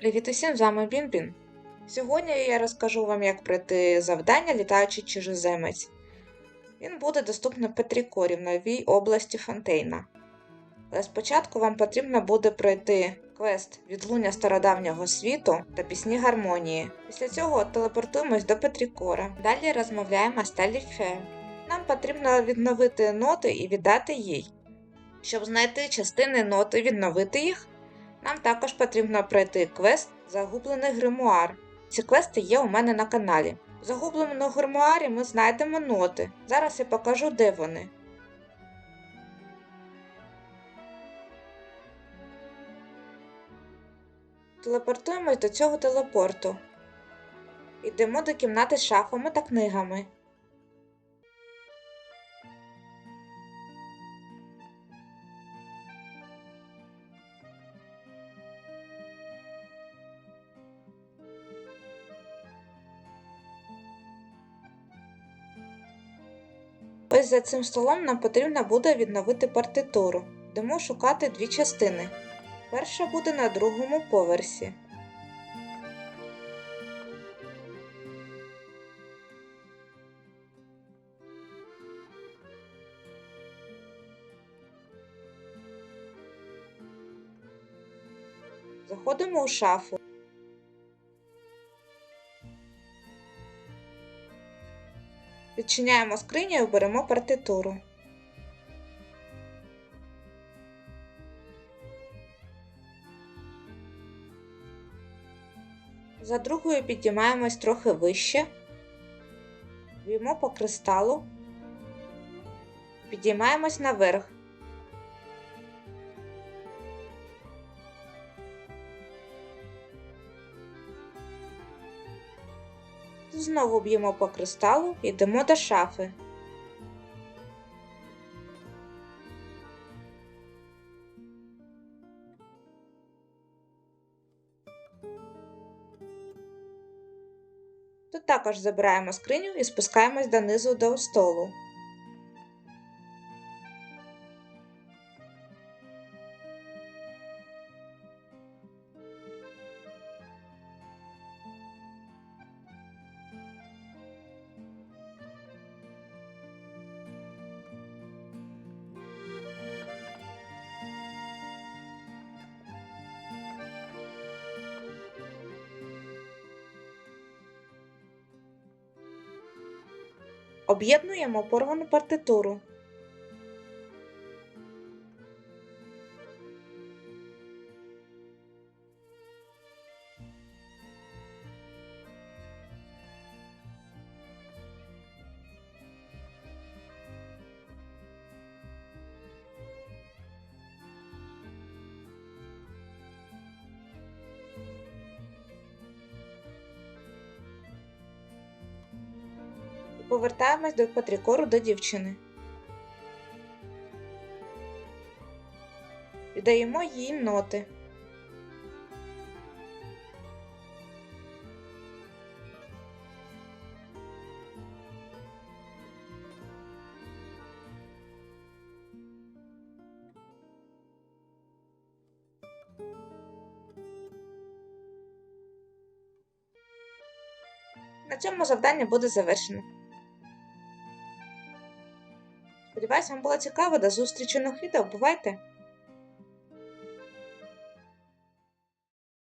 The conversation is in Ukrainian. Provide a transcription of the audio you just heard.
Привіт усім, з вами Бін-Бін. Сьогодні я розкажу вам, як пройти завдання літаючий чужоземець. Він буде доступний Петрікорі в новій області Фонтейна. Але спочатку вам потрібно буде пройти квест відлуння стародавнього світу та пісні гармонії. Після цього телепортуємось до Петрікора. Далі розмовляємо з Теллі Фе. Нам потрібно відновити ноти і віддати їй. Щоб знайти частини ноти відновити їх, нам також потрібно пройти квест Загублений гримуар. Ці квести є у мене на каналі. В загубленому гримуарі ми знайдемо ноти. Зараз я покажу, де вони. Телепортуємось до цього телепорту. Йдемо до кімнати з шафами та книгами. Ось за цим столом нам потрібно буде відновити партитуру. Йдемо шукати дві частини. Перша буде на другому поверсі. Заходимо у шафу. Відчиняємо скриню і беремо партитуру. За другою підіймаємось трохи вище, б'ємо по кристалу, підіймаємось наверх. Знову б'ємо по кристалу йдемо до шафи. Тут також забираємо скриню і спускаємось донизу до столу. Об'єднуємо порвану партитуру. Повертаємось до Патрікору до дівчини. Віддаємо їй ноти. На цьому завдання буде завершено. Сподіваюсь, вам було цікаво. До зустрічі на відео. Бувайте!